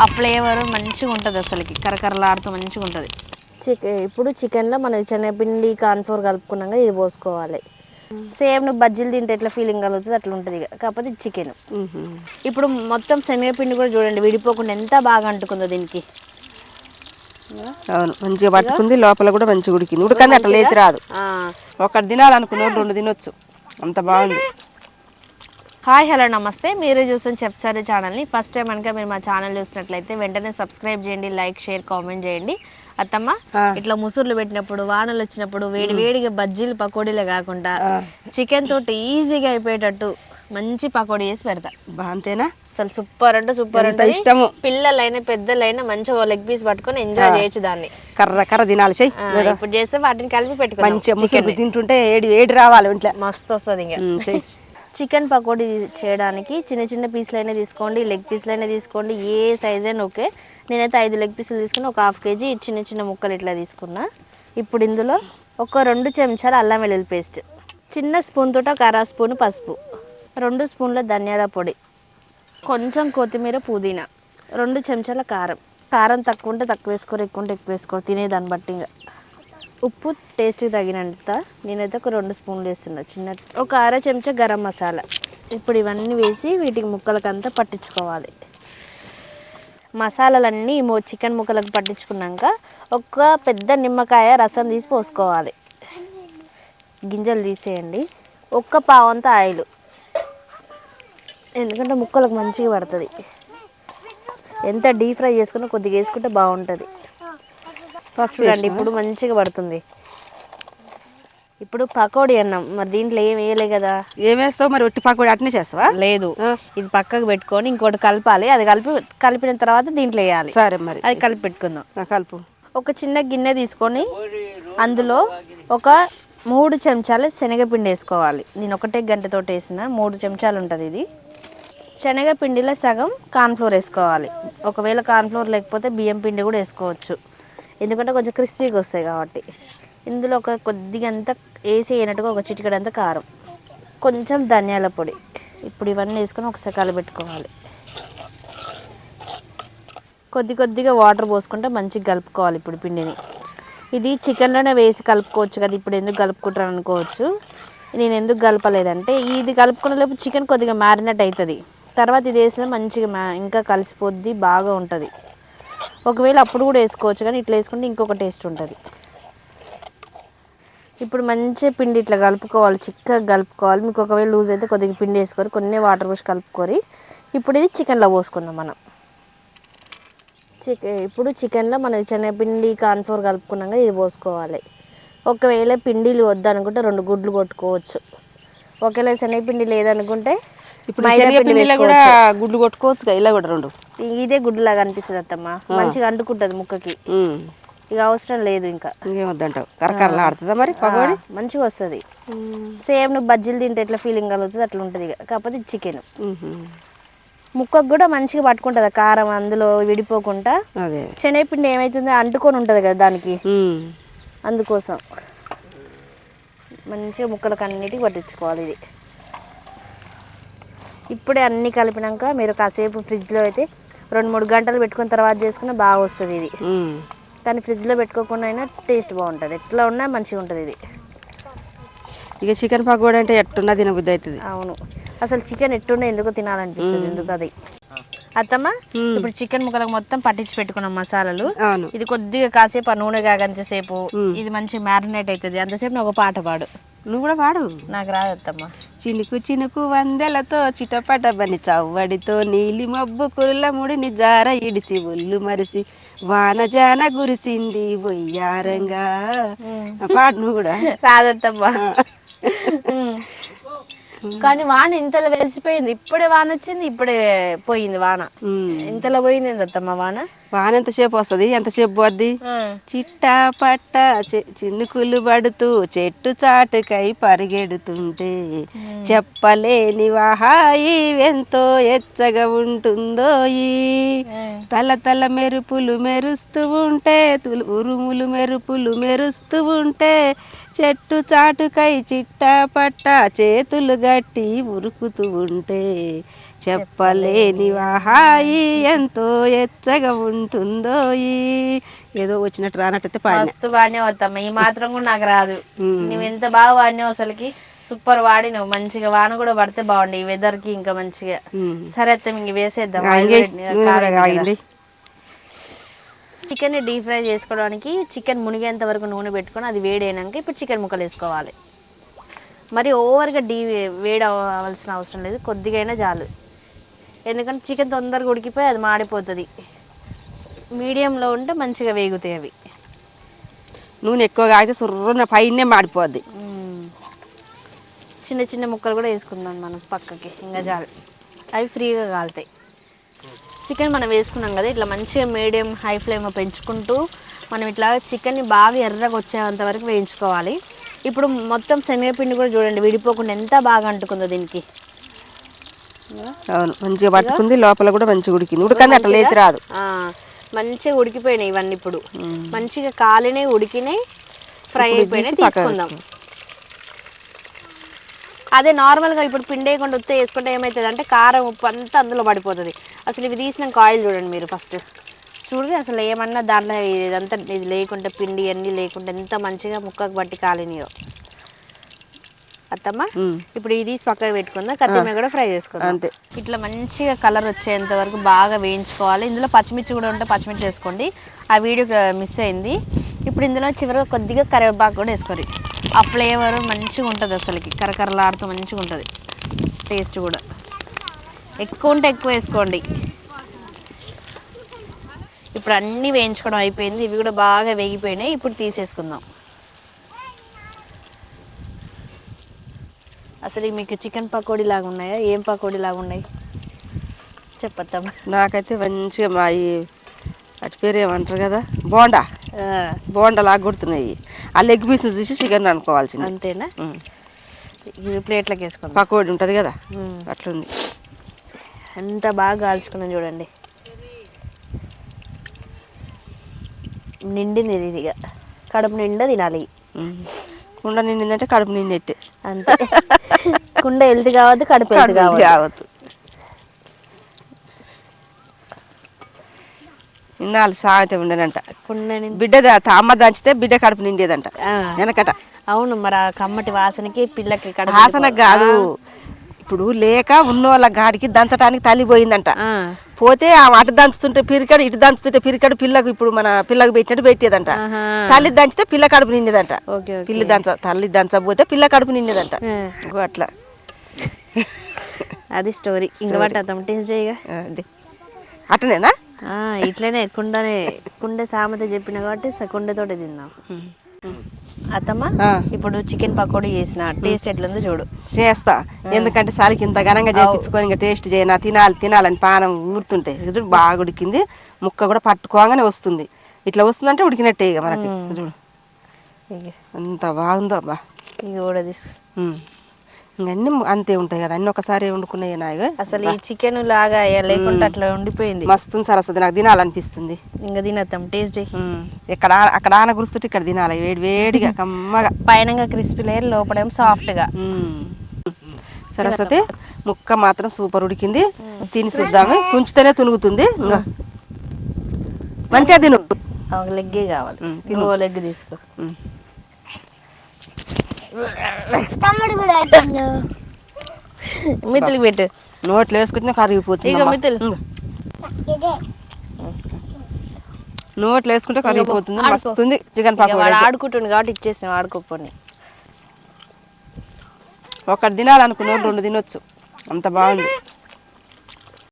ఆ ఫ్లేవర్ మంచిగా ఉంటుంది అసలుకి. కరకరలాడుతూ మంచిగా ఉంటుంది. చికెన్ ఇప్పుడు చికెన్లో మనం శనగపిండి కార్న్ఫ్లోర్ కలుపుకున్నాక ఇది పోసుకోవాలి. సేమ్ నువ్వు బజ్జీలు తింటే ఎట్లా ఫీలింగ్ కలుగుతుంది అట్లా ఉంటుంది ఇక. కాకపోతే చికెన్. ఇప్పుడు మొత్తం శనగపిండి కూడా చూడండి విడిపోకుండా ఎంత బాగా అంటుకుందో దీనికి. అవును మంచిగా పట్టుకుంది లోపల కూడా మంచిగా ఉడికింది. ఉడకంది అట్లా లేచి రాదు. ఆ. ఒకటి తినాలనుకున్న రెండు తినొచ్చు. అంత బాగుంది. హాయ్ హలో నమస్తే. మీరు చూస్తున్న చెప్సారు ఛానల్ని ఫస్ట్ టైం కనుక మీరు మా ఛానల్ చూసినట్లయితే వెంటనే సబ్స్క్రైబ్ చేయండి లైక్ షేర్ కామెంట్ చేయండి. అత్తమ్మ. ఇట్లా ముసుర్లు పెట్టినప్పుడు వానలు వచ్చినప్పుడు వేడి వేడిగా బజ్జీలు పకోడీలే కాకుండా చికెన్ తోటి ఈజీగా అయిపోయేటట్టు మంచి పకోడీ చేసి పెడతా. బా అంతేనా? అసలు సూపర్ అంటే సూపర్ అంటే ఇష్టము. పిల్లలైనా పెద్దలైనా మంచిగా లెగ్ పీస్ పట్టుకొని ఎంజాయ్ చేయొచ్చు దాన్ని. కర్ర కర్ర తినాలి చెయ్యి ఇప్పుడు చేస్తే వాటిని కలిపి పెట్టుకుందాం. మంచిగా తింటుంటే ఏడి వేడి రావాలి ఒంట్లో. మస్తు వస్తుంది ఇంకా. చికెన్ పకోడీ చేయడానికి చిన్న చిన్న పీసులైనా తీసుకోండి లెగ్ పీసులైనా తీసుకోండి ఏ సైజ్ అయినా ఓకే. నేనైతే ఐదు లెగ్ పీసులు తీసుకుని ఒక హాఫ్ కేజీ చిన్న చిన్న ముక్కలు ఇట్లా తీసుకున్నా. ఇప్పుడు ఇందులో ఒక రెండు చెంచాల అల్లం వెల్లుల్లి పేస్ట్ చిన్న స్పూన్ తోట ఒక అర స్పూన్ పసుపు రెండు స్పూన్ల ధనియాల పొడి కొంచెం కొత్తిమీర పుదీనా రెండు చెంచాల కారం. కారం తక్కువ ఉంటే తక్కువ వేసుకోరు ఎక్కువ ఉంటే ఎక్కువ వేసుకోరు తినేదాన్ని బట్టి ఇంకా ఉప్పు టేస్ట్కి తగినంత నేనైతే ఒక రెండు స్పూన్లు వేస్తున్నా. చిన్న ఒక అర చెంచా గరం మసాలా. ఇప్పుడు ఇవన్నీ వేసి వీటికి ముక్కలకంతా పట్టించుకోవాలి. మసాలాలన్నీ చికెన్ ముక్కలకు పట్టించుకున్నాక ఒక పెద్ద నిమ్మకాయ రసం తీసి పోసుకోవాలి. గింజలు తీసేయండి. ఒక్క పావంత ఆయిల్. ఎందుకంటే ముక్కలకు మంచిగా పడుతుంది. ఎంత డీప్ ఫ్రై చేసుకున్నా కొద్దిగా వేసుకుంటే బాగుంటుంది. పసుపు చూడండి ఇప్పుడు మంచిగా పడుతుంది. ఇప్పుడు పకోడీ అన్నం. మరి దీంట్లో ఏం వేయలే కదా? ఏమేస్తావు మరి ఒట్టి పాకుడు అట్నే చేస్తావా? లేదు. ఇది పక్కకు పెట్టుకొని ఇంకోటి కలపాలి. అది కలిపి కలిపిన తర్వాత దీంట్లో వేయాలి. సరే మరి. అది కలిపి పెట్టుకుందాం. కలుపు. ఒక చిన్న గిన్నె తీసుకొని అందులో ఒక మూడు చెంచాలు శనగపిండి వేసుకోవాలి. నేను ఒకటే గంటతో వేసిన మూడు చెంచాలు ఉంటుంది ఇది. శనగపిండిలో సగం కార్న్ఫ్లోర్ వేసుకోవాలి. ఒకవేళ కార్న్ఫ్లోర్ లేకపోతే బియ్యం పిండి కూడా వేసుకోవచ్చు. ఎందుకంటే కొంచెం క్రిస్పీగా వస్తాయి కాబట్టి. ఇందులో ఒక కొద్దిగా అంత వేసి వేయనట్టుగా ఒక చిటికెడంత కారం. కొంచెం ధనియాల పొడి. ఇప్పుడు ఇవన్నీ వేసుకొని ఒకసారి కలబెట్టుకోవాలి కొద్ది కొద్దిగా వాటర్ పోసుకుంటే మంచిగా కలుపుకోవాలి ఇప్పుడు పిండిని. ఇది చికెన్లోనే వేసి కలుపుకోవచ్చు కదా ఇప్పుడు ఎందుకు కలుపుకుంటారు అనుకోవచ్చు. నేను ఎందుకు కలపలేదంటే ఇది కలుపుకున్న లేపు చికెన్ కొద్దిగా మారినట్టు అవుతుంది. తర్వాత ఇది వేస్తే మంచిగా మా ఇంకా కలిసిపోద్ది బాగా ఉంటుంది. ఒకవేళ అప్పుడు కూడా వేసుకోవచ్చు కానీ ఇట్లా వేసుకుంటే ఇంకొక టేస్ట్ ఉంటుంది. ఇప్పుడు మంచిగా పిండి ఇట్లా కలుపుకోవాలి చిక్కగా కలుపుకోవాలి. మీకు ఒకవేళ లూజ్ అయితే కొద్దిగా పిండి వేసుకొని కొన్ని వాటర్ పోసి కలుపుకొని ఇప్పుడు ఇది చికెన్లో పోసుకుందాం మనం. చికెన్ ఇప్పుడు చికెన్లో మనం శనగపిండి కార్న్ఫ్లోర్ కలుపుకున్నాక ఇది పోసుకోవాలి. ఒకవేళ పిండిలు వద్దనుకుంటే రెండు గుడ్లు కొట్టుకోవచ్చు. ఒకవేళ శనగపిండి లేదనుకుంటే ఇప్పుడు శనగపిండిలో కూడా గుడ్లు కొట్టుకోవచ్చు ఇలా కూడా రెండు. ఇదే గుడ్డులాగా అనిపిస్తుంది అత్తమ్మ. మంచిగా అంటుకుంటుంది ముక్కకి. ఇక అవసరం లేదు ఇంకా. ఇంకేం వద్దంటావు? కరకరలా ఆడుతుందా మరి పకోడీ? మంచిగా వస్తుంది. సేమ్ నువ్వు బజ్జీలు తింటే ఎట్లా ఫీలింగ్ కలుగుతుంది అట్లా ఉంటుంది ఇక. కాకపోతే చికెన్. ముక్కకు కూడా మంచిగా పట్టుకుంటుంది కారం అందులో విడిపోకుండా. శనగపిండి ఏమవుతుందో అంటుకొని ఉంటుంది కదా దానికి. అందుకోసం. మంచిగా ముక్కలకు అన్నిటికి పట్టించుకోవాలి ఇది. ఇప్పుడే అన్నీ కలిపినాక మీరు కాసేపు ఫ్రిడ్జ్లో అయితే రెండు మూడు గంటలు పెట్టుకున్న తర్వాత చేసుకున్న బాగా వస్తుంది ఇది. కానీ ఫ్రిడ్జ్లో పెట్టుకోకుండా అయినా టేస్ట్ బాగుంటుంది. ఎట్లా ఉన్నా మంచిగా ఉంటుంది ఇది. ఇక చికెన్ పకోడీ అంటే ఎట్టున్నా తినబుద్ధి అవుతుంది. అవును. అసలు చికెన్ ఎట్టుండే ఎందుకు తినాలనిపిస్తుంది ఎందుకు అది. అత్తమ్మ ఇప్పుడు చికెన్ ముక్కలకు మొత్తం పట్టించి పెట్టుకున్నాం మసాలాలు. ఇది కొద్దిగా కాసేపు ఆ నూనె కాగంతసేపు ఇది మంచి మ్యారినేట్ అవుతుంది. అంతసేపు ఒక పాట పాడు. నువ్వు కూడా వాడు నాకు రాదు అత్తమ్మ చినుకు చినుకు వందెలతో చిటపట బని చవ్వడితో నీలి మబ్బు కురుల ముడిని జార ఇడిచి ఒళ్ళు మరిసి వాన జాన గురిసింది బొయ్యారంగా పాడు నువ్వు కూడా. రాదత్తమ్మ. కానీ వాన ఇంతలో వెలిసిపోయింది. ఇప్పుడే వాన వచ్చింది ఇప్పుడే పోయింది వాన. ఇంతలో పోయింది అత్తమ్మ వాన? వాన ఎంతసేపు వస్తుంది? ఎంతసేపు పోద్ది? చిట్టా పట్ట చె- చినుకులు పడుతూ చెట్టు చాటుకై పరిగెడుతుంటే చెప్పలేని వాహాయి ఎంతో ఎచ్చగా ఉంటుందో ఈ తల తల మెరుపులు మెరుస్తూ ఉంటే ఉరుములు మెరుపులు మెరుస్తూ ఉంటే చెట్టు చాటుకై చిట్టా పట్ట చేతులు గట్టి ఉరుకుతూ ఉంటే చెప్పలేని హాయి ఎంతో ఎచ్చగా ఉంటుందో ఈ. ఏదో వచ్చినట్టు రానట్టయితే మస్తు వాడినావు అత్తమ్మ. ఈ మాత్రం కూడా నాకు రాదు. నువ్వు ఎంత బాగా వాడినావు అసలుకి. సూపర్ వాడినావు మంచిగా వాన కూడా పడితే బాగుండే ఈ వెదర్కి ఇంకా మంచిగా. సరే అత్తం ఇంక వేసేద్దాం. చికెన్ డీప్ ఫ్రై చేసుకోవడానికి చికెన్ మునిగేంత వరకు నూనె పెట్టుకొని అది వేడైనాక ఇప్పుడు చికెన్ ముక్కలు వేసుకోవాలి. మరి ఓవర్గా డీ వేడి అవ్వాల్సిన అవసరం లేదు. కొద్దిగా అయినా చాలు. ఎందుకంటే చికెన్ తొందరగా ఉడికిపోయి అది మాడిపోతుంది. మీడియంలో ఉంటే మంచిగా వేగుతాయి అవి. నూనె ఎక్కువగా అయితే సుర్రున పైనే మాడిపోద్ది. చిన్న చిన్న ముక్కలు కూడా వేసుకుందాం మనం పక్కకి ఇంకా చాలు. అవి ఫ్రీగా కాలుతాయి. చికెన్ మనం వేసుకున్నాం కదా ఇట్లా మంచిగా మీడియం హై ఫ్లేమ్ పెంచుకుంటూ మనం ఇట్లా చికెన్ని బాగా ఎర్రగా వచ్చేంత వరకు వేయించుకోవాలి. ఇప్పుడు మొత్తం శనగపిండి కూడా చూడండి విడిపోకుండా ఎంత బాగా అంటుకుందో దీనికి. అవును? మంచిగా పట్టుకుంది లోపల కూడా మంచిగా ఉడికింది. ఉడకంది అట్లా లేచి రాదు. మంచిగా ఉడికిపోయినాయి ఇవన్నీ ఇప్పుడు. మంచిగా కాలినాయి ఉడికినాయి ఫ్రై అయిపోయినాయి తీసుకుందాం. అదే నార్మల్గా ఇప్పుడు పిండి వేయకుండా ఉత్తే వేసుకుంటే ఏమవుతుంది అంటే కారం ఉప్పు అంతా అందులో పడిపోతుంది. అసలు ఇవి తీసినాక ఆయిల్ చూడండి మీరు ఫస్ట్. చూడండి అసలు ఏమన్నా దాంట్లో ఇదంతా ఇది లేకుంటే పిండి అన్నీ లేకుంటే ఎంత మంచిగా ముక్కకు బట్టి కాలినాయో. అత్తమ్మ. ఇప్పుడు ఇది పక్కకు పెట్టుకుందాం కత్తిమీర కూడా ఫ్రై చేసుకుందాం. అంతే. ఇట్లా మంచిగా కలర్ వచ్చేంత వరకు బాగా వేయించుకోవాలి. ఇందులో పచ్చిమిర్చి కూడా ఉంటే పచ్చిమిర్చి వేసుకోండి. ఆ వీడియో మిస్ అయింది. ఇప్పుడు ఇందులో చివరిగా కొద్దిగా కరివేపాకు కూడా వేసుకోండి. ఆ ఫ్లేవర్ మంచిగా ఉంటుంది అసలుకి. కరకరలాడుతూ మంచిగా ఉంటుంది. టేస్ట్ కూడా. ఎక్కువ ఉంటే ఎక్కువ వేసుకోండి. ఇప్పుడు అన్నీ వేయించుకోవడం అయిపోయింది. ఇవి కూడా బాగా వేగిపోయినాయి. ఇప్పుడు తీసేసుకుందాం. అసలు మీకు చికెన్ పకోడీ లాగా ఉన్నాయా? ఏం పకోడీ లాగా ఉన్నాయి? చెప్పత్తమ్మా నాకైతే మంచిగా మా ఈ అటు పేరు ఏమంటారు కదా? బోండా. బోండా లాగా కొడుతున్నాయి ఆ లెగ్ పీస్ చూసి చికెన్ అనుకోవాల్సింది. అంతేనా. ఇవి ప్లేట్లోకి వేసుకుందాం పకోడీ ఉంటుంది కదా. అట్లుంది. ఎంత బాగా కాల్చుకున్నాం చూడండి. నిండింది ఇది ఇక. కడుపు నిండా తినాలి. కుండ నిండిందంటే కడుపు నిండెట్టే. అంతే. కుండ హెల్త్ కావద్దు కడుపు హెల్త్ కావద్దు. ఇన్నాళ్ళు కుండ నిండి బిడ్డ అమ్మ దంచితే బిడ్డ కడుపు నిండేదంట. వెనకట. అవును మరి ఆ కమ్మటి వాసనకి పిల్లకి హాసన కాదు. ఇప్పుడు లేక ఉన్నోళ్ళ గాడికి దంచడానికి తల్లి పోయిందంట. ఆ, పోతే ఆ అటు దంచుతుంటే పిరికడు ఇటు దంచుతుంటే పిరికడు పిల్లకు ఇప్పుడు మన పిల్లకు పెట్టినట్టు పెట్టేదంట. తల్లి దంచితే పిల్ల కడుపు నిండేదంట. పిల్లి దంచ తల్లి దంచకపోతే పిల్ల కడుపు నిండేదంట. అట్లా. అది స్టోరీ ఇంకా పట్టద్దాం టేస్ట్ చేయగా అది. అట్టనేనా ఇట్లనే కుండనే కుండ సామెత చెప్పిన కాబట్టి కుండతోటి తిందాం అత్తమ్మ. ఇప్పుడు చికెన్ పకోడీ చేసిన టేస్ట్ ఎట్లుందో చూడు. చేస్తా. ఎందుకంటే సాలికి ఇంత ఘనంగా చేయించుకొని ఇంకా టేస్ట్ చేయనా తినాలి తినాలని పానం ఊరుతుంటే. ఇది బాగా ఉడికింది. ముక్క కూడా పట్టుకోగానే వస్తుంది. ఇట్లా వస్తుందంటే ఉడికినట్టే ఇక మనకి. ఇది చూడు. అంత బాగుందో అబ్బా. ఇక కూడా తీసు ఉమ్. ఇంక అన్నీ అంతే ఉంటాయి కదా. అన్నీ ఒకసారి వండుకున్నాయి నాయగా. అసలు ఈ చికెన్ లాగా లేకుండా అట్లా ఉండిపోయింది. మస్తు సరస్వతి నాకు తినాలనిపిస్తుంది. ఇంకా తినద్దాం టేస్ట్. ఎక్కడ అక్కడ ఆన గురుస్తుంటే ఇక్కడ తినాలి. వేడి వేడిగా కమ్మగా. పైన క్రిస్పీ లేయర్ లోపలేమో సాఫ్ట్గా. సరస్వతి ముక్క మాత్రం సూపర్ ఉడికింది. తిని చూద్దాము. తుంచితేనే తునుగుతుంది. ఇంకా మంచిగా తిను. లెగ్గే కావాలి. ఉమ్, నువ్వు మిత్తులు పెట్టు. నోట్లో వేసుకుంటే కరిగిపోతుంది. మిత్తులు. నోట్లో వేసుకుంటే కరిగిపోతుంది. మస్తుంది. చికెన్ ఇక వాడు పకోడీ ఆడుకుంటుండు కాబట్టి ఇచ్చేసాం ఆడుకోపోండి ఒకటి తినాలనుకున్నాను రెండు తినొచ్చు. అంత బాగుంది.